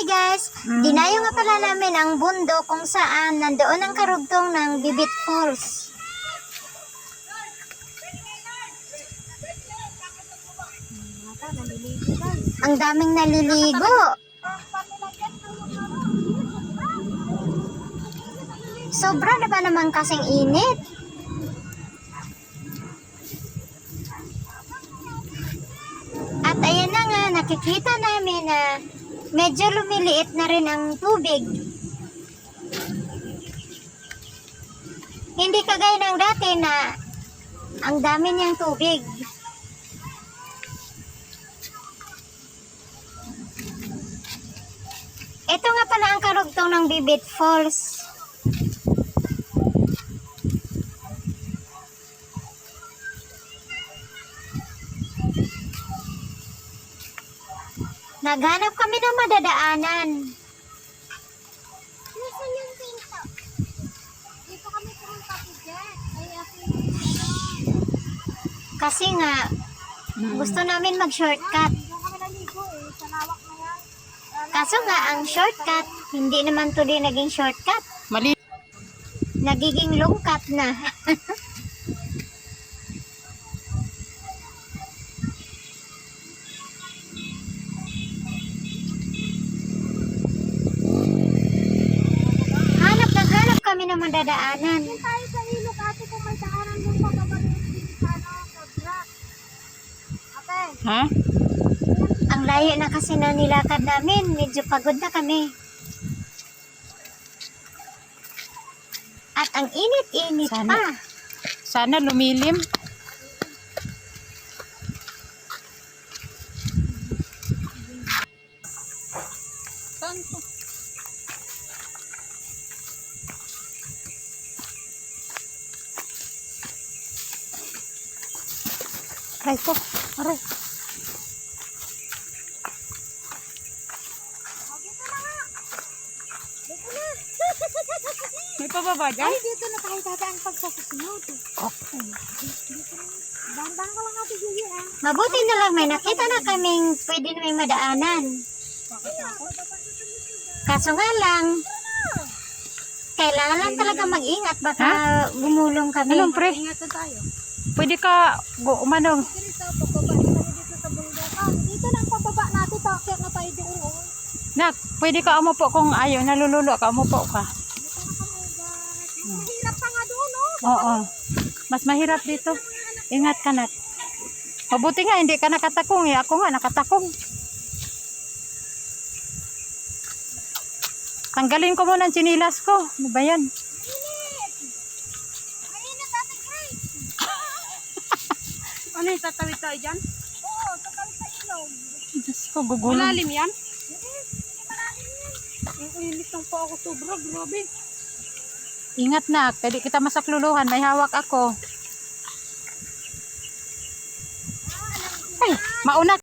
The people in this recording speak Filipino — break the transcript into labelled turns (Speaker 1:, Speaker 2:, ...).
Speaker 1: Hi guys! Dinayo nga pala namin ang bundok kung saan nandoon ang karugtong ng Bibit Falls. Ang daming naliligo. Sobra na ba naman kasing init? At ayan na nga, nakikita namin na medyo lumiliit na rin ang tubig. Hindi kagaya ng dati na ang dami niyang tubig. Ito nga pala ang karugtong ng Bibit Falls. Naghanap kami ng madadaanan.
Speaker 2: Nasaan yung pinto? Dito kami pumunta po dyan. Ay, ako
Speaker 1: Kasi nga, gusto namin mag-shortcut.
Speaker 2: Dito kami naligo eh. Sa lawak na yan.
Speaker 1: Kaso nga, ang shortcut, hindi naman tuloy naging shortcut.
Speaker 3: Mali.
Speaker 1: Nagiging long cut na. hanap kami ng madadaanan.
Speaker 2: Doon tayo sa ilog ate kung may daanan yung ano, sobra. Ate,
Speaker 3: Ha?
Speaker 1: Ang layo na kasi na nilakad namin. Medyo pagod na kami. At ang init-init
Speaker 3: Sana.
Speaker 1: pa.
Speaker 3: Sana lumilim.
Speaker 1: Aray ko. Aray.
Speaker 3: May pababa
Speaker 2: Ay,
Speaker 3: dyan?
Speaker 2: dito na tayo dadaan pag sa susunod.
Speaker 3: Okay.
Speaker 2: Dahan-dahan ka lang ate Julie ah.
Speaker 1: Mabuti na lang may nakita na kaming pwede na may madaanan. Kaso nga lang, kailangan lang talaga mag-ingat. Baka gumulong kami.
Speaker 3: Anong pre?
Speaker 2: Ingat na tayo.
Speaker 3: Pwede ka go umanong.
Speaker 2: Dito lang pababa natin, takir na tayo doon.
Speaker 3: Nak, pwede ka umupo kung ayaw. Nalululo ka, umupo ka.
Speaker 2: Mahirap pa nga doon, oh.
Speaker 3: Oo. Mas mahirap dito. Ingat ka nat. Mabuti nga, hindi ka nakatakong. Eh. Ako nga, nakatakong. Tanggalin ko muna ang sinilas ko. Ano ba yan?
Speaker 4: Ano yung tatawid tayo dyan?
Speaker 2: Oo, tatawid sa ilog.
Speaker 3: Diyos ko, gugulo.
Speaker 4: Malalim yan?
Speaker 2: Yes, hindi malalim yan.
Speaker 4: Ang init po ako sobra, grabe.
Speaker 3: Ingat na, pwede kita masakluluhan. May hawak ako. Ay, mauna